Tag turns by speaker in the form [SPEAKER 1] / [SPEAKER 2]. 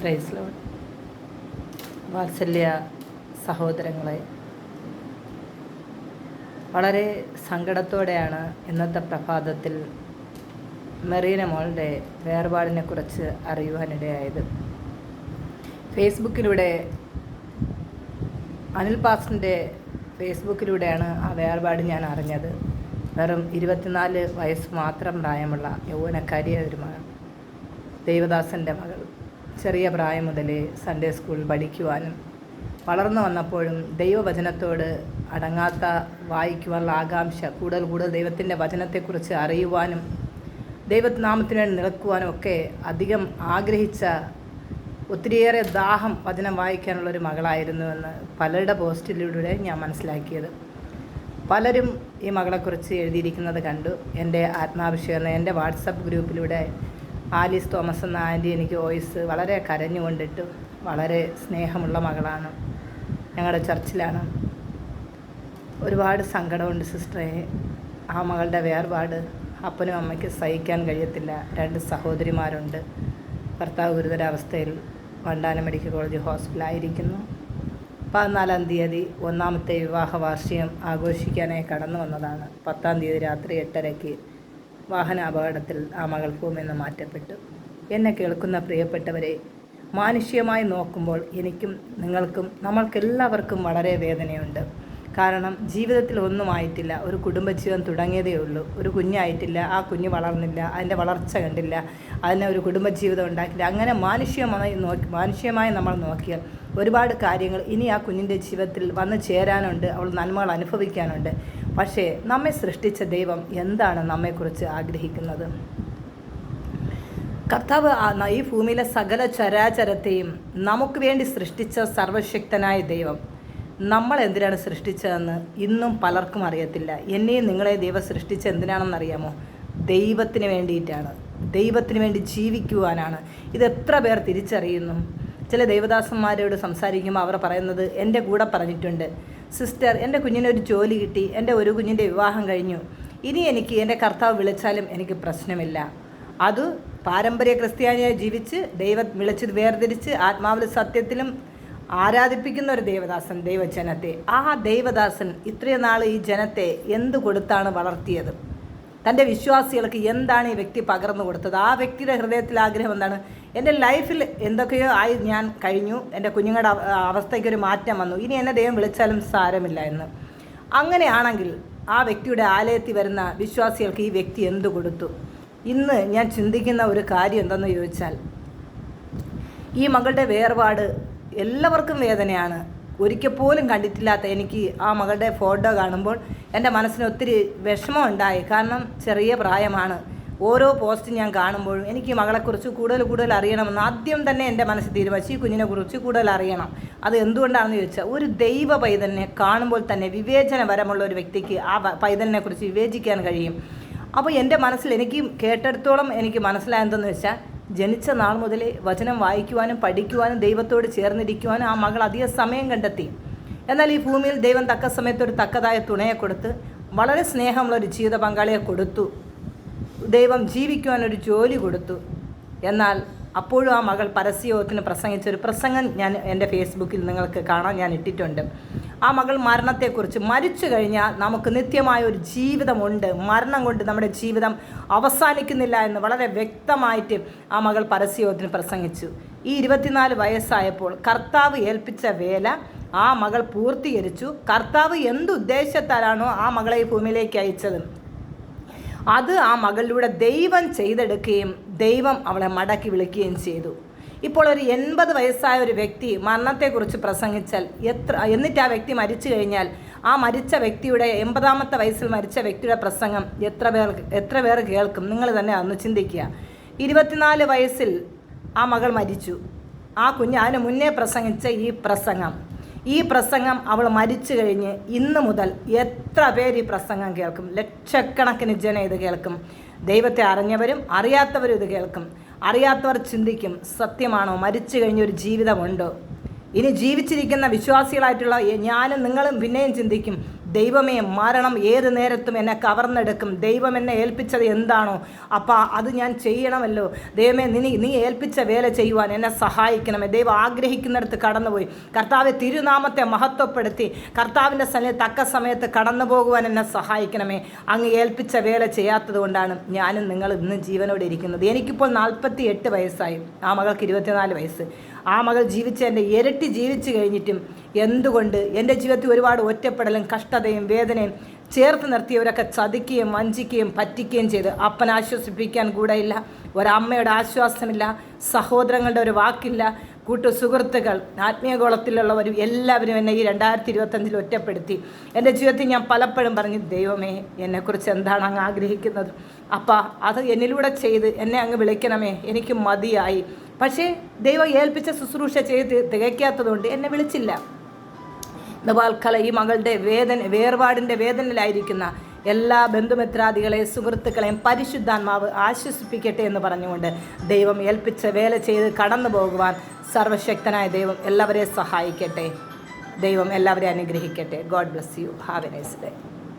[SPEAKER 1] Price വാത്സല്യ സഹോദരങ്ങളെ വളരെ സങ്കടത്തോടെയാണ് ഇന്നത്തെ പ്രഭാതത്തിൽ മെറീന മോളുടെ വേർപാടിനെ കുറിച്ച് അറിയുവാനിടയായത്. ഫേസ്ബുക്കിലൂടെ അനിൽ പാസിന്റെ ഫേസ്ബുക്കിലൂടെയാണ് ആ വേർപാട് ഞാൻ അറിഞ്ഞത്. വെറും ഇരുപത്തിനാല് വയസ്സ് മാത്രം പ്രായമുള്ള യൗവനക്കാരിയ ഒരു മകൾ ദേവദാസന്റെ മകൾ. ചെറിയ പ്രായം മുതലേ സൺഡേ സ്കൂൾ പഠിക്കുവാനും വളർന്നു വന്നപ്പോഴും ദൈവവചനത്തോട് അടങ്ങാത്ത വായിക്കുവാനുള്ള ആകാംക്ഷ കൂടുതൽ കൂടുതൽ ദൈവത്തിന്റെ വചനത്തെക്കുറിച്ച് അറിയുവാനും ദൈവനാമത്തിന് വേണ്ടി നിൽക്കുവാനും ഒക്കെ അധികം ആഗ്രഹിച്ച ഒത്തിരിയേറെ ദാഹം വചനം വായിക്കാനുള്ള ഒരു മകളായിരുന്നുവെന്ന് പലരുടെ പോസ്റ്റിലൂടെ ഞാൻ മനസ്സിലാക്കിയത്. പലരും ഈ മകളെക്കുറിച്ച് എഴുതിയിരിക്കുന്നത് കണ്ടു. എന്റെ ആത്മാഭിഷേകം എന്റെ വാട്സപ്പ് ഗ്രൂപ്പിലൂടെ ആലീസ് തോമസ് എന്ന ആന്റി എനിക്ക് വോയിസ് വളരെ കരഞ്ഞുകൊണ്ടിട്ട് വളരെ സ്നേഹമുള്ള മകളാണ്. ഞങ്ങളുടെ ചർച്ചിലാണ്. ഒരുപാട് സങ്കടമുണ്ട് സിസ്റ്ററെ. ആ മകളുടെ വേർപാട് അപ്പനും അമ്മയ്ക്ക് സഹിക്കാൻ കഴിയത്തില്ല. രണ്ട് സഹോദരിമാരുണ്ട്. ഭർത്താവ് ഗുരുതരാവസ്ഥയിൽ വണ്ടാനം മെഡിക്കൽ കോളേജ് ഹോസ്പിറ്റലായിരിക്കുന്നു പതിനാലാം തീയതി ഒന്നാമത്തെ വിവാഹ വാർഷികം ആഘോഷിക്കാനായി കടന്നു വന്നതാണ്. പത്താം തീയതി രാത്രി എട്ടരയ്ക്ക് വാഹന അപകടത്തിൽ ആ മകൾ ഭൂമിന്ന് മാറ്റപ്പെട്ടു. എന്നെ കേൾക്കുന്ന പ്രിയപ്പെട്ടവരെ മാനുഷികമായി നോക്കുമ്പോൾ എനിക്കും നിങ്ങൾക്കും നമ്മൾക്കെല്ലാവർക്കും വളരെ വേദനയുണ്ട്. കാരണം ജീവിതത്തിൽ ഒന്നും ആയിട്ടില്ല. ഒരു കുടുംബജീവൻ തുടങ്ങിയതേ ഉള്ളൂ. ഒരു കുഞ്ഞായിട്ടില്ല ആ കുഞ്ഞ് വളർന്നില്ല അതിന്റെ വളർച്ച കണ്ടില്ല അതിനെ ഒരു കുടുംബജീവിതം ഉണ്ടാക്കില്ല അങ്ങനെ മാനുഷികമായി നോക്കി മാനുഷികമായി നമ്മൾ നോക്കിയാൽ ഒരുപാട് കാര്യങ്ങൾ ഇനി ആ കുഞ്ഞിന്റെ ജീവിതത്തിൽ വന്നു ചേരാനുണ്ട്. അവൾ നന്മകൾ അനുഭവിക്കാനുണ്ട്. പക്ഷേ നമ്മെ സൃഷ്ടിച്ച ദൈവം എന്താണ് നമ്മെക്കുറിച്ച് ആഗ്രഹിക്കുന്നത്? കർത്താവ് ഈ ഭൂമിയിലെ സകല ചരാചരത്തെയും നമുക്ക് വേണ്ടി സൃഷ്ടിച്ച സർവശക്തനായ ദൈവം നമ്മൾ എന്തിനാണ് സൃഷ്ടിച്ചതെന്ന് ഇന്നും പലർക്കും അറിയത്തില്ല. എന്നെയും നിങ്ങളെ ദൈവം സൃഷ്ടിച്ച എന്തിനാണെന്ന് അറിയാമോ? ദൈവത്തിന് വേണ്ടിയിട്ടാണ്. ദൈവത്തിന് വേണ്ടി ജീവിക്കുവാനാണ്. ഇത് എത്ര പേർ തിരിച്ചറിയുന്നു? ചില ദൈവദാസന്മാരോട് സംസാരിക്കുമ്പോൾ അവർ പറയുന്നത് എന്റെ കൂടെ പറഞ്ഞിട്ടുണ്ട്. സിസ്റ്റർ എന്റെ കുഞ്ഞിനൊരു ജോലി കിട്ടി എന്റെ ഒരു കുഞ്ഞിന്റെ വിവാഹം കഴിഞ്ഞു. ഇനി എനിക്ക് എന്റെ കർത്താവ് വിളിച്ചാലും എനിക്ക് പ്രശ്നമില്ല. അത് പാരമ്പര്യ ക്രിസ്ത്യാനിയായി ജീവിച്ച് ദൈവം വിളിച്ച് വേർതിരിച്ച് ആത്മാവിൽ സത്യത്തിലും ആരാധിപ്പിക്കുന്ന ഒരു ദേവദാസൻ ദൈവജനത്തെ. ആ ദൈവദാസൻ ഇത്രയും നാൾ ഈ ജനത്തെ എന്ത് കൊടുത്താണ് വളർത്തിയത്? തന്റെ വിശ്വാസികൾക്ക് എന്താണ് ഈ വ്യക്തി പകർന്നു കൊടുത്തത്? ആ വ്യക്തിയുടെ ഹൃദയത്തിൽ ആഗ്രഹം എന്താണ്? എന്റെ ലൈഫിൽ എന്തൊക്കെയോ ആയി ഞാൻ കഴിഞ്ഞു. എന്റെ കുഞ്ഞുങ്ങളുടെ അവസ്ഥയ്ക്ക് അവസ്ഥയ്ക്കൊരു മാറ്റം വന്നു. ഇനി എന്നെ ദൈവം വിളിച്ചാലും സാരമില്ല എന്ന്. അങ്ങനെയാണെങ്കിൽ ആ വ്യക്തിയുടെ ആലയത്തിൽ വരുന്ന വിശ്വാസികൾക്ക് ഈ വ്യക്തി എന്ത് കൊടുത്തു? ഇന്ന് ഞാൻ ചിന്തിക്കുന്ന ഒരു കാര്യം എന്തെന്ന് ചോദിച്ചാൽ ഈ മകളുടെ വേർപാട് എല്ലാവർക്കും വേദനയാണ്. ഒരിക്കൽ പോലും കണ്ടിട്ടില്ലാത്ത എനിക്ക് ആ മകളുടെ ഫോട്ടോ കാണുമ്പോൾ എന്റെ മനസ്സിന് ഒത്തിരി വിഷമം ഉണ്ടായി. കാരണം ചെറിയ പ്രായമാണ്. ഓരോ പോസ്റ്റ് ഞാൻ കാണുമ്പോഴും എനിക്ക് മകളെക്കുറിച്ച് കൂടുതൽ കൂടുതൽ അറിയണമെന്ന് ആദ്യം തന്നെ എന്റെ മനസ്സിൽ തീരുമാനിച്ചു. ഈ കുഞ്ഞിനെക്കുറിച്ച് കൂടുതൽ അറിയണം. അത് എന്തുകൊണ്ടാണെന്ന് ചോദിച്ചാൽ ഒരു ദൈവ പൈതലിനെ കാണുമ്പോൾ തന്നെ വിവേചനപരമുള്ള ഒരു വ്യക്തിക്ക് ആ പൈതലിനെക്കുറിച്ച് പൈതലിനെ കുറിച്ച് വിവേചിക്കാൻ കഴിയും. അപ്പോൾ എന്റെ മനസ്സിൽ എനിക്ക് കേട്ടെടുത്തോളം എനിക്ക് മനസ്സിലായെന്തെന്ന് വെച്ചാൽ ജനിച്ച നാൾ മുതലേ വചനം വായിക്കുവാനും പഠിക്കുവാനും ദൈവത്തോട് ചേർന്നിരിക്കുവാനും ആ മകൾ അധിക സമയം കണ്ടെത്തി. എന്നാൽ ഈ ഭൂമിയിൽ ദൈവം തക്ക സമയത്ത് ഒരു തക്കതായ തുണയെ കൊടുത്ത് വളരെ സ്നേഹമുള്ള ഒരു ജീവിത പങ്കാളിയെ കൊടുത്തു. ദൈവം ജീവിക്കുവാൻ ഒരു ജോലി കൊടുത്തു. എന്നാൽ അപ്പോഴും ആ മകൾ പരസ്യയോഗത്തിന് പ്രസംഗിച്ച ഒരു പ്രസംഗം ഞാൻ എന്റെ ഫേസ്ബുക്കിൽ നിങ്ങൾക്ക് കാണാൻ ഞാൻ ഇട്ടിട്ടുണ്ട്. ആ മകൾ മരണത്തെക്കുറിച്ച് മരിച്ചു കഴിഞ്ഞാൽ നമുക്ക് നിത്യമായ ഒരു ജീവിതമുണ്ട്. മരണം കൊണ്ട് നമ്മുടെ ജീവിതം അവസാനിക്കുന്നില്ല എന്ന് വളരെ വ്യക്തമായിട്ട് ആ മകൾ പരസ്യോധന പ്രസംഗിച്ചു. ഈ ഇരുപത്തിനാല് വയസ്സായപ്പോൾ കർത്താവ് ഏൽപ്പിച്ച വേല ആ മകൾ പൂർത്തീകരിച്ചു. കർത്താവ് എന്തുദ്ദേശത്താലാണോ ആ മകളെ ഭൂമിയിലേക്ക് അയച്ചത്? അത് ആ മകളിലൂടെ ദൈവം ചെയ്തെടുക്കുകയും ദൈവം അവളെ മടക്കി വിളിക്കുകയും ചെയ്തു. ഇപ്പോൾ ഒരു എൺപത് വയസ്സായ ഒരു വ്യക്തി മരണത്തെക്കുറിച്ച് പ്രസംഗിച്ചാൽ എത്ര എന്നിട്ട് ആ വ്യക്തി മരിച്ചു കഴിഞ്ഞാൽ ആ മരിച്ച വ്യക്തിയുടെ എൺപതാമത്തെ വയസ്സിൽ മരിച്ച വ്യക്തിയുടെ പ്രസംഗം എത്ര പേർ എത്ര പേർ കേൾക്കും? നിങ്ങൾ തന്നെ അന്ന് ചിന്തിക്കുക. ഇരുപത്തിനാല് വയസ്സിൽ ആ മകൾ മരിച്ചു. ആ കുഞ്ഞ് അതിന് മുന്നേ പ്രസംഗിച്ച ഈ പ്രസംഗം. ഈ പ്രസംഗം അവൾ മരിച്ചു കഴിഞ്ഞ് ഇന്ന് മുതൽ എത്ര പേര് ഈ പ്രസംഗം കേൾക്കും? ലക്ഷക്കണക്കിന് ജനം ഇത് കേൾക്കും. ദൈവത്തെ അറിഞ്ഞവരും അറിയാത്തവരും ഇത് കേൾക്കും. അറിയാത്തവർ ചിന്തിക്കും സത്യമാണോ? മരിച്ചു കഴിഞ്ഞൊരു ജീവിതമുണ്ടോ? ഇനി ജീവിച്ചിരിക്കുന്ന വിശ്വാസികളായിട്ടുള്ള ഞാനും നിങ്ങളും പിന്നെയും ചിന്തിക്കും ദൈവമേ മരണം ഏത് നേരത്തും എന്നെ കവർന്നെടുക്കും. ദൈവം എന്നെ ഏൽപ്പിച്ചത് എന്താണോ അപ്പം അത് ഞാൻ ചെയ്യണമല്ലോ. ദൈവമേ നീ നീ ഏൽപ്പിച്ച വേല ചെയ്യുവാൻ എന്നെ സഹായിക്കണമേ. ദൈവം ആഗ്രഹിക്കുന്നിടത്ത് കടന്നുപോയി. കർത്താവെ തിരുനാമത്തെ മഹത്വപ്പെടുത്തി. കർത്താവിന്റെ സന്നിധി തക്ക സമയത്ത് കടന്നു പോകുവാൻ എന്നെ സഹായിക്കണമേ. അങ്ങ് ഏൽപ്പിച്ച വേല ചെയ്യാത്തത് കൊണ്ടാണ് ഞാനും നിങ്ങൾ ഇന്ന് ജീവനോടെ ഇരിക്കുന്നത്. എനിക്കിപ്പോൾ നാൽപ്പത്തി എട്ട് വയസ്സായി. ആ മകൾക്ക് ഇരുപത്തിനാല് വയസ്സ്. ആ മകൾ ജീവിച്ച എന്റെ ഇരട്ടി ജീവിച്ചു കഴിഞ്ഞിട്ടും എന്തുകൊണ്ട് എന്റെ ജീവിതത്തിൽ ഒരുപാട് ഒറ്റപ്പെടലും കഷ്ടതയും വേദനയും ചേർത്ത് നിർത്തിയവരൊക്കെ ചതിക്കുകയും വഞ്ചിക്കുകയും പറ്റിക്കുകയും ചെയ്ത് അപ്പൻ ആശ്വസിപ്പിക്കാൻ കൂടെയില്ല ഒരമ്മയുടെ ആശ്വാസമില്ല സഹോദരങ്ങളുടെ ഒരു വാക്കില്ല. കൂട്ടു സുഹൃത്തുക്കൾ ആത്മീയഗോളത്തിലുള്ളവരും എല്ലാവരും എന്നെ ഈ രണ്ടായിരത്തി ഇരുപത്തഞ്ചിൽ ഒറ്റപ്പെടുത്തി. എന്റെ ജീവിതത്തിൽ ഞാൻ പലപ്പോഴും പറഞ്ഞു ദൈവമേ എന്നെക്കുറിച്ച് എന്താണ് അങ്ങ് ആഗ്രഹിക്കുന്നത്? അപ്പം അത് എന്നിലൂടെ ചെയ്ത് എന്നെ അങ്ങ് വിളിക്കണമേ എനിക്ക് മതിയായി. പക്ഷേ ദൈവം ഏൽപ്പിച്ച ശുശ്രൂഷ ചെയ്ത് തികയ്ക്കാത്തതുകൊണ്ട് എന്നെ വിളിച്ചില്ല. നവാൽക്കല ഈ മകളുടെ വേദന വേർപാടിന്റെ വേദനയിലായിരിക്കുന്ന എല്ലാ ബന്ധുമിത്രാദികളെയും സുഹൃത്തുക്കളെയും പരിശുദ്ധാത്മാവ് ആശ്വസിപ്പിക്കട്ടെ എന്ന് പറഞ്ഞുകൊണ്ട് ദൈവം ഏൽപ്പിച്ച വേല ചെയ്ത് കടന്നു പോകുവാൻ സർവശക്തനായ ദൈവം എല്ലാവരെയും സഹായിക്കട്ടെ. ദൈവം എല്ലാവരെയും അനുഗ്രഹിക്കട്ടെ. God bless you. Have a nice day.